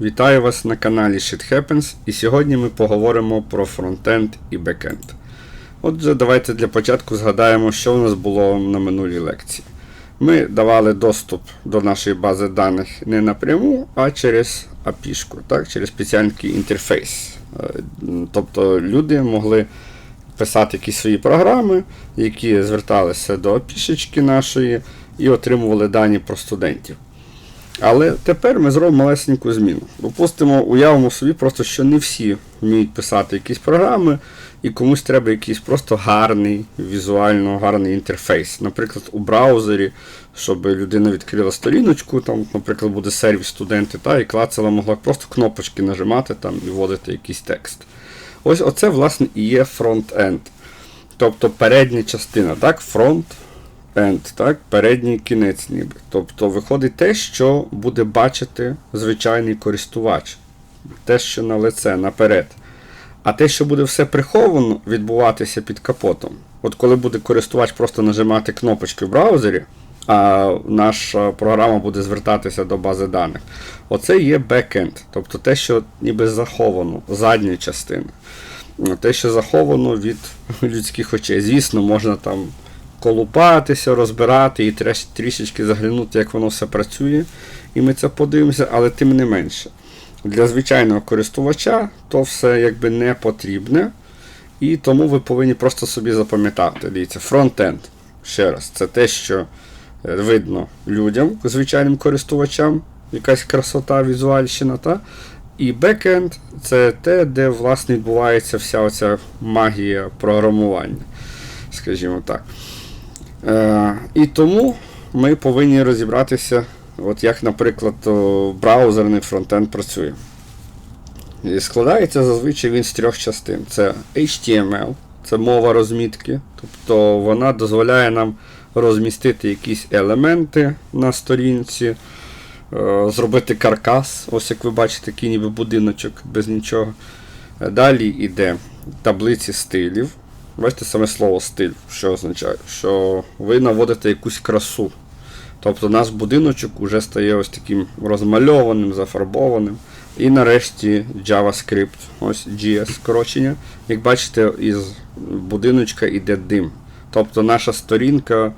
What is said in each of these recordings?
Вітаю вас на каналі Shit Happens і сьогодні ми поговоримо про фронтенд і бекенд. Отже, давайте для початку згадаємо, що у нас було на минулій лекції. Ми давали доступ до нашої бази даних не напряму, а через API, так, через спеціальний інтерфейс. Е, Тобто люди могли писати якісь свої програми, які зверталися до API нашої і отримували дані про студентів. Але тепер ми зробимо малесеньку зміну. Допустимо, уявимо собі, просто, що не всі вміють писати якісь програми, і комусь треба якийсь просто гарний, візуально гарний інтерфейс. Наприклад, у браузері, щоб людина відкрила сторіночку, там, наприклад, буде сервіс студенти, та, і клацала могла просто кнопочки нажимати там, і вводити якийсь текст. Ось оце, власне, і є фронт-енд. Тобто передня частина, так, фронт. End, так, передній кінець ніби. Тобто виходить те, що буде бачити звичайний користувач. Те, що на лице, наперед. А те, що буде все приховано, відбуватися під капотом. От коли буде користувач просто нажимати кнопочки в браузері, а наша програма буде звертатися до бази даних, оце є бекенд. Тобто те, що ніби заховано, задня частина. Те, що заховано від людських очей. Звісно, можна там колупатися, розбирати і трішечки заглянути, як воно все працює. І ми це подивимося, але тим не менше. Для звичайного користувача то все якби не потрібне. І тому ви повинні просто собі запам'ятати. Дивіться, фронтенд. Ще раз, це те, що е, видно людям, звичайним користувачам, якась красота, візуальщина. Та? І бекенд це те, де власне відбувається вся оця магія програмування, скажімо так. Е, і тому ми повинні розібратися, от як, наприклад, браузерний фронтенд працює. І складається зазвичай він з трьох частин. Це HTML, це мова розмітки, тобто вона дозволяє нам розмістити якісь елементи на сторінці, е, зробити каркас, ось як ви бачите, такий ніби будиночок без нічого. Далі йде таблиці стилів. Бачите саме слово стиль, що означає? Що ви наводите якусь красу. Тобто наш будиночок вже стає ось таким розмальованим, зафарбованим. І нарешті JavaScript, ось JS скорочення. Як бачите, із будиночка йде дим. Тобто наша сторінка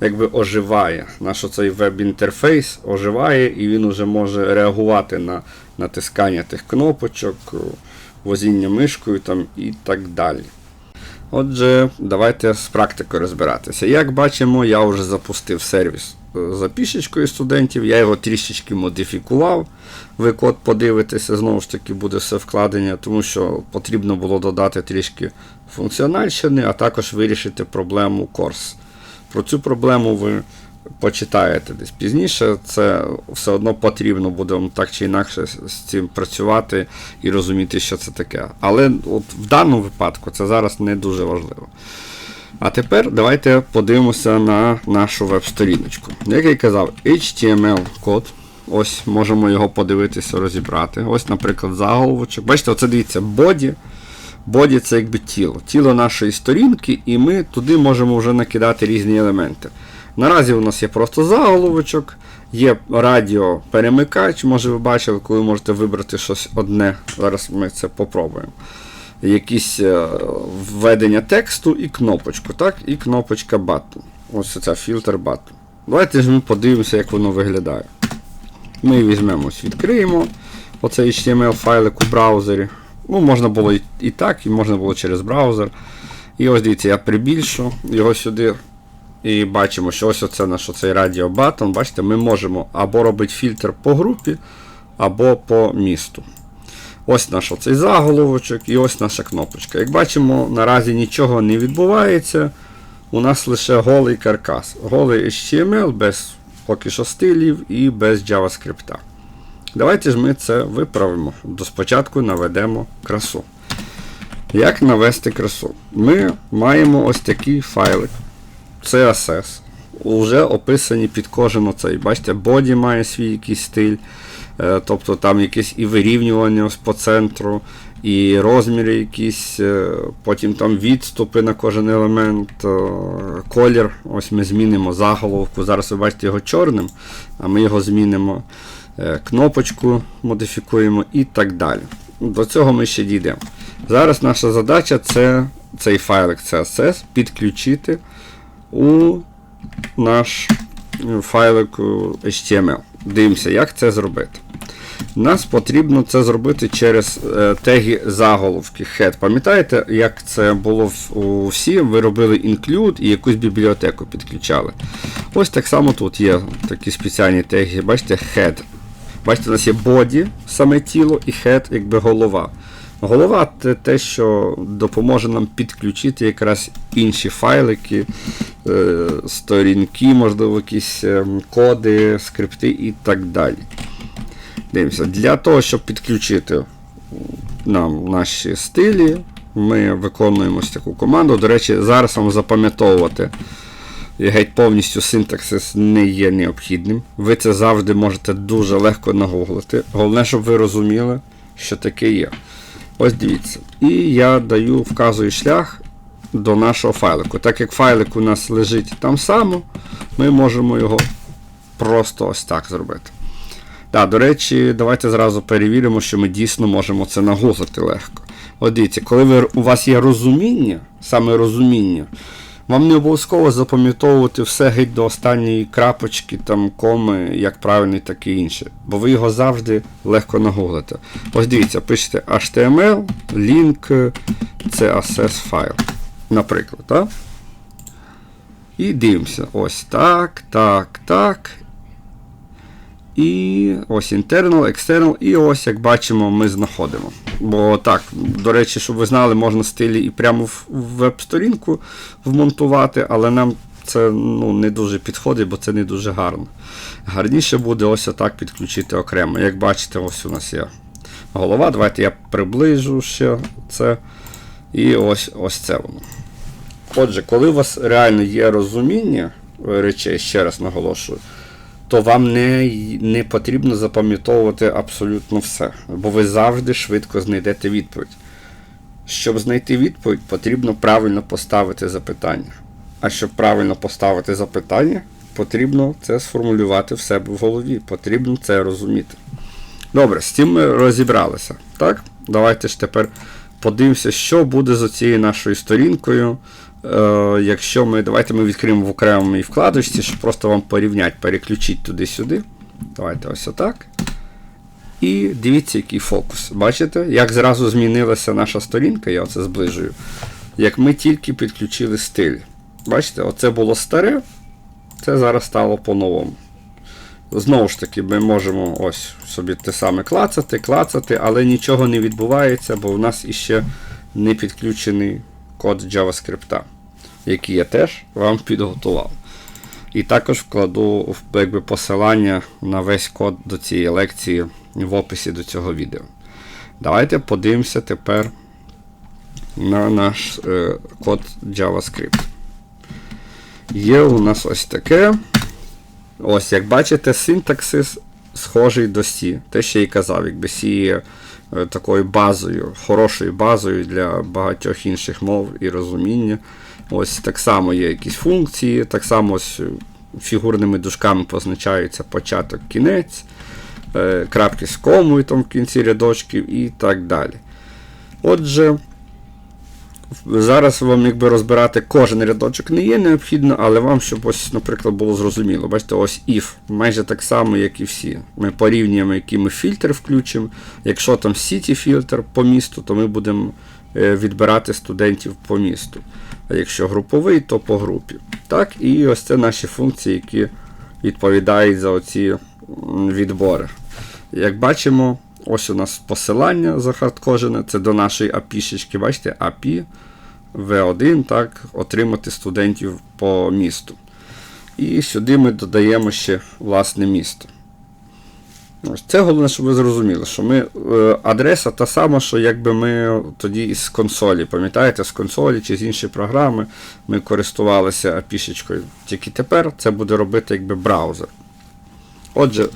якби оживає. Наш оцей веб-інтерфейс оживає і він вже може реагувати на натискання тих кнопочок, возіння мишкою там, і так далі. Отже, давайте з практикою розбиратися. Як бачимо, я вже запустив сервіс е, за пішечкою студентів, я його трішечки модифікував. Ви код подивитеся, знову ж таки, буде все вкладення, тому що потрібно було додати трішки функціональщини, а також вирішити проблему Корс. Про цю проблему ви почитаєте десь пізніше. Це все одно потрібно буде так чи інакше з цим працювати і розуміти, що це таке. Але от в даному випадку це зараз не дуже важливо. А тепер давайте подивимося на нашу веб-сторіночку. Як я казав, HTML-код. Ось можемо його подивитися, розібрати. Ось, наприклад, заголовочок. Бачите, оце дивіться, боді. Боді це якби тіло. Тіло нашої сторінки, і ми туди можемо вже накидати різні елементи. Наразі у нас є просто заголовочок, є радіоперемикач, може ви бачили, коли можете вибрати щось одне. Зараз ми це попробуємо. Якісь е, введення тексту і кнопочку. так? І кнопочка button. Ось ця фільтр button. Давайте ж ми подивимося, як воно виглядає. Ми візьмемо, відкриємо оцей HTML файлик у браузері. Ну, можна було і так, і можна було через браузер. І ось дивіться, я прибільшу його сюди. І бачимо, що ось оце наш оцей радіо батон. Бачите, ми можемо або робити фільтр по групі, або по місту. Ось наш оцей заголовочок і ось наша кнопочка. Як бачимо, наразі нічого не відбувається. У нас лише голий каркас. Голий HTML без поки що стилів і без JavaScript. Давайте ж ми це виправимо. До спочатку наведемо красу. Як навести красу? Ми маємо ось такий файлик. CSS. Уже описані під кожен оцей. Бачите, боді має свій якийсь стиль. Е, Тобто там якесь і вирівнювання по центру, і розміри якісь, е, потім там відступи на кожен елемент, е, колір. Ось ми змінимо заголовку. Зараз ви бачите його чорним, а ми його змінимо кнопочку модифікуємо і так далі. До цього ми ще дійдемо. Зараз наша задача це цей файлик CSS підключити у наш е, файлик е, HTML. Дивимося, як це зробити. Нас потрібно це зробити через е, теги заголовки head. Пам'ятаєте, як це було у всі? Ви робили include і якусь бібліотеку підключали. Ось так само тут є такі спеціальні теги. Бачите, head. Бачите, у нас є body, саме тіло, і head, якби голова. Голова це те, що допоможе нам підключити якраз інші файлики, е, сторінки, можливо, якісь е, коди, скрипти і так далі. Дивимося, для того, щоб підключити нам наші стилі, ми виконуємо ось таку команду. До речі, зараз вам запам'ятовувати геть повністю синтаксис не є необхідним. Ви це завжди можете дуже легко нагуглити. Головне, щоб ви розуміли, що таке є. Ось дивіться. І я даю, вказую шлях до нашого файлику. Так як файлик у нас лежить там само, ми можемо його просто ось так зробити. Так, до речі, давайте зразу перевіримо, що ми дійсно можемо це нагуглити легко. От дивіться, коли ви, у вас є розуміння, саме розуміння, вам не обов'язково запам'ятовувати все геть до останньої крапочки, там, коми, як правильний, так і інше. Бо ви його завжди легко нагуглите. Ось дивіться, пишете HTML, link, CSS файл. Наприклад, так? І дивимося. Ось так, так, так. І ось internal, external, і ось, як бачимо, ми знаходимо. Бо так, до речі, щоб ви знали, можна стилі і прямо в веб-сторінку вмонтувати, але нам це ну, не дуже підходить, бо це не дуже гарно. Гарніше буде ось отак підключити окремо. Як бачите, ось у нас є голова. Давайте я приближу ще це. І ось ось це воно. Отже, коли у вас реально є розуміння речей, ще раз наголошую то вам не не потрібно запам'ятовувати абсолютно все, бо ви завжди швидко знайдете відповідь. Щоб знайти відповідь, потрібно правильно поставити запитання. А щоб правильно поставити запитання, потрібно це сформулювати в себе в голові, потрібно це розуміти. Добре, з цим ми розібралися. Так? Давайте ж тепер подивимося, що буде з цією нашою сторінкою. Е, якщо ми. Давайте ми відкриємо в окремій вкладочці, щоб просто вам порівняти, переключити туди-сюди. Давайте ось отак. І дивіться, який фокус. Бачите, як зразу змінилася наша сторінка, я оце зближую. Як ми тільки підключили стиль. Бачите, оце було старе, це зараз стало по-новому. Знову ж таки, ми можемо ось собі те саме клацати, клацати, але нічого не відбувається, бо в нас іще не підключений код JavaScript, який я теж вам підготував. І також вкладу якби, посилання на весь код до цієї лекції в описі до цього відео. Давайте подивимося тепер на наш е, код JavaScript. Є у нас ось таке. Ось, як бачите, синтаксис схожий до C. Те, що я і казав, якби C такою базою, хорошою базою для багатьох інших мов і розуміння. Ось так само є якісь функції, так само ось фігурними дужками позначаються початок, кінець, е, крапки з комою там в кінці рядочків і так далі. Отже, Зараз вам якби розбирати кожен рядочок не є необхідно, але вам, щоб ось, наприклад, було зрозуміло. Бачите, ось if майже так само, як і всі. Ми порівнюємо, який ми фільтр включимо. Якщо там City фільтр по місту, то ми будемо е, відбирати студентів по місту. А якщо груповий, то по групі. Так, І ось це наші функції, які відповідають за оці відбори. Як бачимо, Ось у нас посилання захардкожене, це до нашої API, бачите, API V1, так, отримати студентів по місту. І сюди ми додаємо ще власне місто. Ось Це головне, щоб ви зрозуміли, що ми, е, адреса та сама, що якби ми тоді із консолі, пам'ятаєте, з консолі чи з іншої програми ми користувалися API. Тільки тепер це буде робити якби браузер. Отже,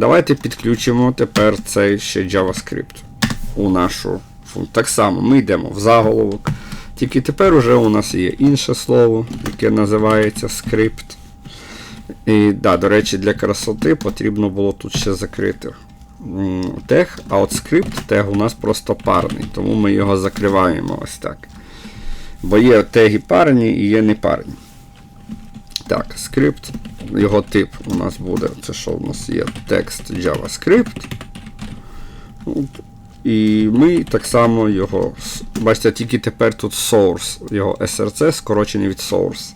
давайте підключимо тепер цей ще JavaScript у нашу функцію. Так само ми йдемо в заголовок. Тільки тепер уже у нас є інше слово, яке називається скрипт. І да, до речі, для красоти потрібно було тут ще закрити тег, а от скрипт тег у нас просто парний, тому ми його закриваємо ось так. Бо є теги парні і є непарні. Так, скрипт, його тип у нас буде. Це що у нас є? Текст JavaScript. І ми так само його. Бачите, тільки тепер тут source, його SRC скорочений від source.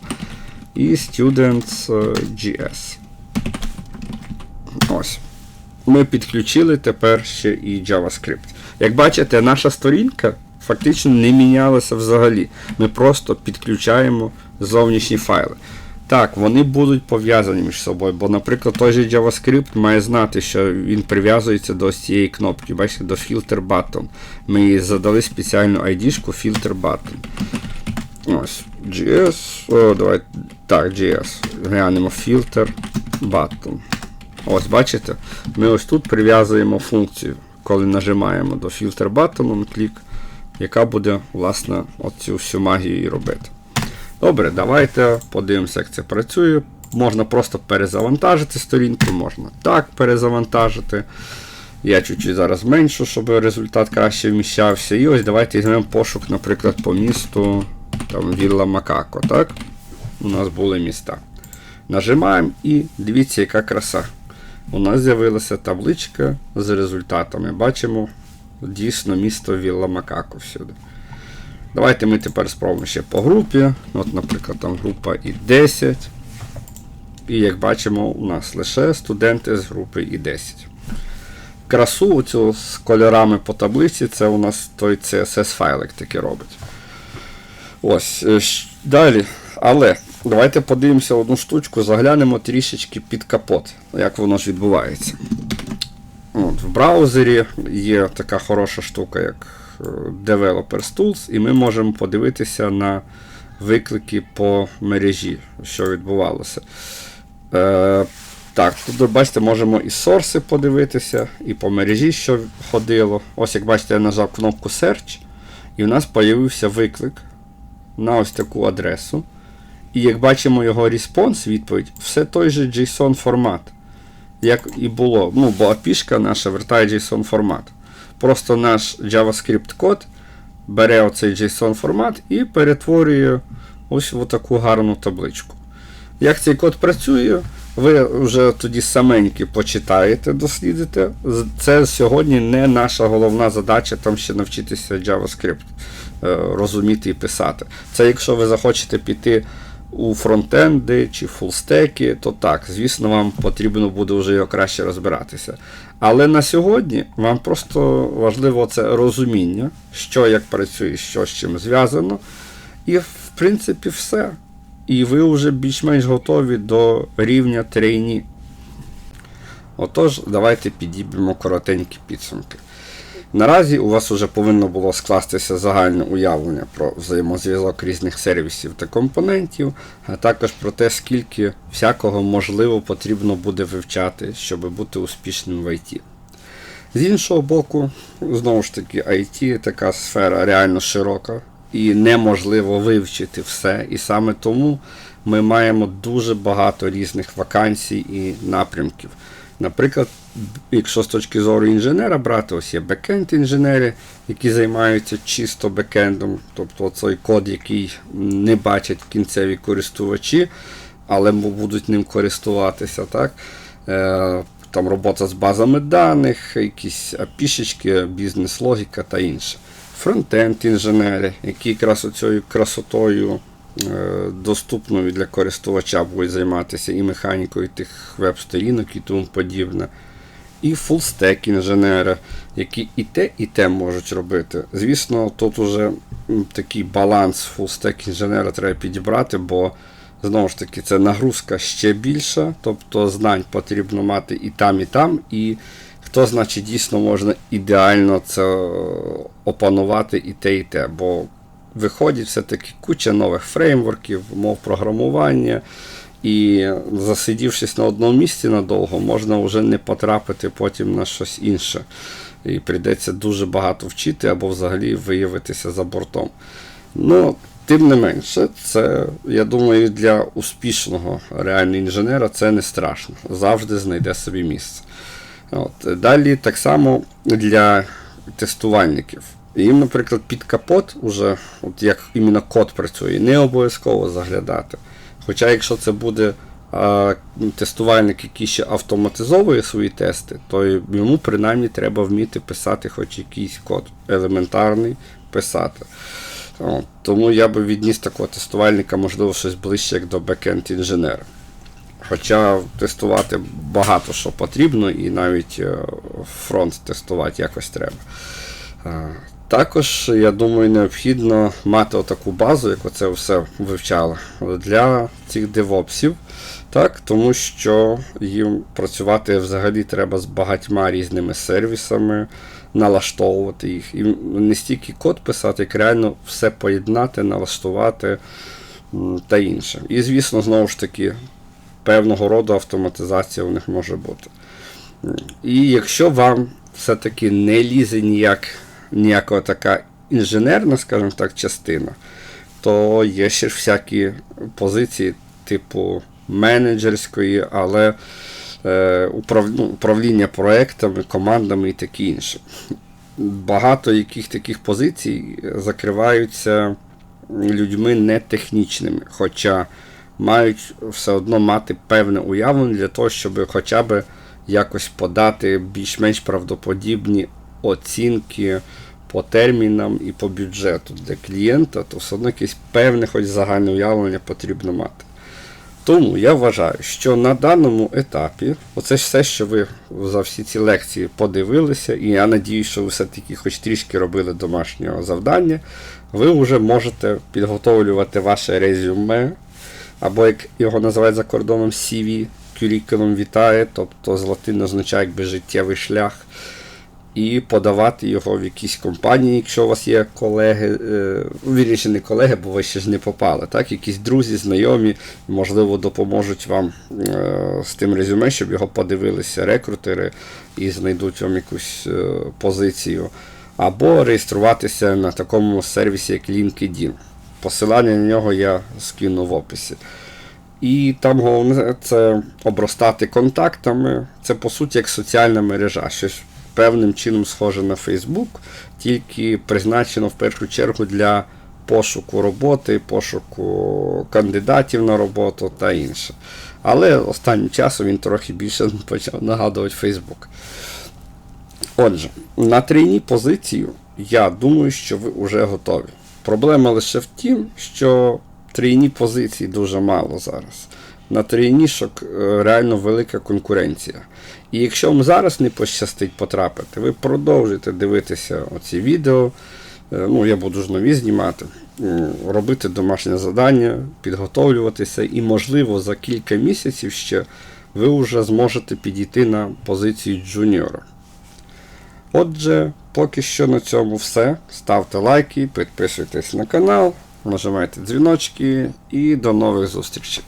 І students е, Ось. Ми підключили тепер ще і JavaScript. Як бачите, наша сторінка фактично не мінялася взагалі. Ми просто підключаємо зовнішні файли. Так, вони будуть пов'язані між собою, бо, наприклад, той же JavaScript має знати, що він прив'язується до ось цієї кнопки, бачите, до filter button. Ми їй задали спеціальну ID-шку filter button. Ось, GS. О, давай. Так, GS. Глянемо filter button. Ось, бачите? Ми ось тут прив'язуємо функцію, коли нажимаємо до filter button, клік, яка буде, власне, оцю всю магію робити. Добре, давайте подивимося, як це працює. Можна просто перезавантажити сторінку, можна так перезавантажити. Я чуть-чуть зараз зменшу, щоб результат краще вміщався. І ось давайте візьмемо пошук, наприклад, по місту там, Вілла Макако. Так? У нас були міста. Нажимаємо і дивіться, яка краса. У нас з'явилася табличка з результатами. Бачимо дійсно місто Вілла Макако всюди. Давайте ми тепер спробуємо ще по групі. От, наприклад, там група і 10. І як бачимо, у нас лише студенти з групи і 10. Красу оцю з кольорами по таблиці, це у нас той CSS файлик таки робить. Ось. е, Далі. Але давайте подивимося одну штучку, заглянемо трішечки під капот, як воно ж відбувається. От, в браузері є така хороша штука, як Developers Tools, і ми можемо подивитися на виклики по мережі, що відбувалося. Е, так, тут, бачите, можемо і сорси подивитися, і по мережі, що ходило. Ось, як бачите, я нажав кнопку Search, і в нас з'явився виклик на ось таку адресу. І як бачимо його респонс, відповідь, все той же JSON формат як і було. Ну, бо API наша вертає JSON формат. Просто наш JavaScript код бере оцей JSON формат і перетворює ось в таку гарну табличку. Як цей код працює, ви вже тоді саменьки почитаєте, дослідите. Це сьогодні не наша головна задача там ще навчитися JavaScript е, розуміти і писати. Це якщо ви захочете піти у фронтенди чи фулстеки, то так, звісно, вам потрібно буде вже його краще розбиратися. Але на сьогодні вам просто важливо це розуміння, що як працює, що з чим зв'язано. І, в принципі, все. І ви вже більш-менш готові до рівня трейні. Отож, давайте підіб'ємо коротенькі підсумки. Наразі у вас вже повинно було скластися загальне уявлення про взаємозв'язок різних сервісів та компонентів, а також про те, скільки всякого можливо потрібно буде вивчати, щоб бути успішним в IT. З іншого боку, знову ж таки, IT така сфера реально широка і неможливо вивчити все. І саме тому ми маємо дуже багато різних вакансій і напрямків. Наприклад, якщо з точки зору інженера брати, ось є бекенд-інженери, які займаються чисто бекендом, тобто цей код, який не бачать кінцеві користувачі, але будуть ним користуватися. так? Е, там робота з базами даних, якісь апішечки, бізнес-логіка та інше. Фронтенд-інженери, які якраз оцією красотою доступною для користувача будуть займатися і механікою тих веб-сторінок і тому подібне. І фулстек інженери, які і те, і те можуть робити. Звісно, тут уже такий баланс фулстек інженера треба підібрати, бо знову ж таки це нагрузка ще більша, тобто знань потрібно мати і там, і там. І хто значить дійсно можна ідеально це опанувати і те, і те. Бо виходить все-таки куча нових фреймворків, мов програмування. І засидівшись на одному місці надовго, можна вже не потрапити потім на щось інше. І прийдеться дуже багато вчити або взагалі виявитися за бортом. Ну, Тим не менше, це, я думаю, для успішного реального інженера це не страшно. Завжди знайде собі місце. От. Далі так само для тестувальників. Їм, наприклад, під капот, уже, от як іменно код працює, не обов'язково заглядати. Хоча, якщо це буде а, тестувальник, який ще автоматизовує свої тести, то йому принаймні треба вміти писати хоч якийсь код, елементарний писати. От, тому я би відніс такого тестувальника, можливо, щось ближче як до бекенд інженера. Хоча тестувати багато що потрібно, і навіть е, фронт тестувати якось треба. Також, я думаю, необхідно мати таку базу, як оце все вивчали, для цих девопсів, так, тому що їм працювати взагалі треба з багатьма різними сервісами, налаштовувати їх. І не стільки код писати, як реально все поєднати, налаштувати та інше. І, звісно, знову ж таки, певного роду автоматизація у них може бути. І якщо вам все-таки не лізе ніяк, ніяка така інженерна, скажімо так, частина, то є ще всякі позиції, типу менеджерської, але е, управ, ну, управління проектами, командами і таке інше. Багато яких таких позицій закриваються людьми не технічними, хоча мають все одно мати певне уявлення для того, щоб хоча б якось подати більш-менш правдоподібні оцінки по термінам і по бюджету для клієнта, то все одно якесь певне хоч загальне уявлення потрібно мати. Тому я вважаю, що на даному етапі, оце все, що ви за всі ці лекції подивилися, і я надіюсь, що ви все-таки хоч трішки робили домашнього завдання, ви вже можете підготовлювати ваше резюме, або як його називають за кордоном CV, curriculum vitae, тобто з латини означає якби життєвий шлях, і подавати його в якісь компанії, якщо у вас є колеги, е, вірніше не колеги, бо ви ще ж не попали, так? якісь друзі, знайомі, можливо, допоможуть вам е, з тим резюме, щоб його подивилися рекрутери і знайдуть вам якусь е, позицію. Або реєструватися на такому сервісі, як LinkedIn. Посилання на нього я скину в описі. І там головне це обростати контактами. Це по суті як соціальна мережа. Щось певним чином схоже на Facebook, тільки призначено в першу чергу для пошуку роботи, пошуку кандидатів на роботу та інше. Але останнім часом він трохи більше почав нагадувати Facebook. Отже, на трійній позицію я думаю, що ви вже готові. Проблема лише в тім, що трійні позиції дуже мало зараз. На трійнішок е, реально велика конкуренція. І якщо вам зараз не пощастить потрапити, ви продовжуєте дивитися оці відео. Е, Ну, я буду ж нові знімати, робити домашнє завдання, підготовлюватися, і, можливо, за кілька місяців ще ви вже зможете підійти на позицію джуніора. Отже, поки що на цьому все. Ставте лайки, підписуйтесь на канал, нажимайте дзвіночки і до нових зустрічей.